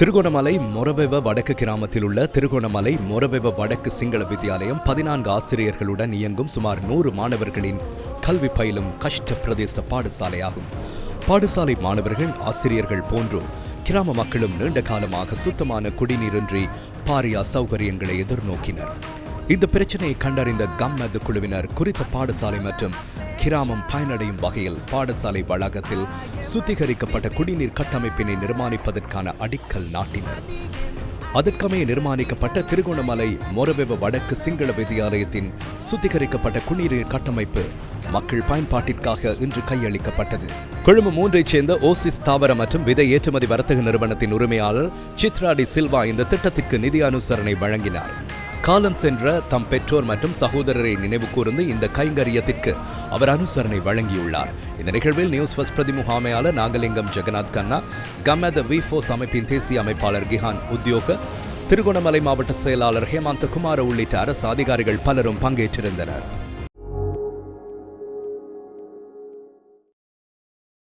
திருகோணமலை மொரவெவ வடக்கு கிராமத்தில் உள்ள திருகோணமலை மொரவெவ வடக்கு சிங்கள வித்தியாலயம் பதினான்கு ஆசிரியர்களுடன் இயங்கும் சுமார் நூறு மாணவர்களின் கல்வி பயிலும் கஷ்ட பிரதேச பாடசாலையாகும். பாடசாலை மாணவர்கள் ஆசிரியர்கள் போன்றோர் கிராம மக்களும் நீண்ட காலமாக சுத்தமான குடிநீரின்றி பாரிய அசௌகரியங்களை எதிர்நோக்கினர். இந்த பிரச்சனையை கண்டறிந்த கம்மது குழுவினர் குறித்த பாடசாலை மற்றும் கிராமம் பயனடையும் வகையில் பாடசாலை வளாகத்தில் சுத்திகரிக்கப்பட்ட குடிநீர் கட்டமைப்பினை நிர்மாணிப்பதற்கான அடிக்கல் நாட்டினர். அதற்கமைய நிர்மாணிக்கப்பட்ட திருகோணமலை மொரவெவ வடக்கு சிங்கள வித்தியாலயத்தின் சுத்திகரிக்கப்பட்ட குடிநீர் கட்டமைப்பு மக்கள் பயன்பாட்டிற்காக இன்று கையளிக்கப்பட்டது. கொழும்பு மூன்றைச் சேர்ந்த ஓசிஸ் தாவர மற்றும் விதை ஏற்றுமதி வர்த்தக நிறுவனத்தின் உரிமையாளர் சித்ராடி சில்வா இந்த திட்டத்திற்கு நிதி அனுசரணை வழங்கினார். காலம் சென்ற தம் பெற்றோர் மற்றும் சகோதரரை நினைவு கூர்ந்து இந்த கைங்கரியத்திற்கு அவர் அனுசரணை வழங்கியுள்ளார். இந்த நிகழ்வில் நியூஸ் ஃபர்ஸ்ட் பிரதி முகாமையாளர் நாகலிங்கம் ஜெகநாத் கண்ணா கம்மத வி ஃபோர்ஸ் அமைப்பின் தேசிய அமைப்பாளர் கிஹான் உத்தியோக திருகோணமலை மாவட்ட செயலாளர் ஹேமந்த குமார உள்ளிட்ட அரசு அதிகாரிகள் பலரும் பங்கேற்றிருந்தனர்.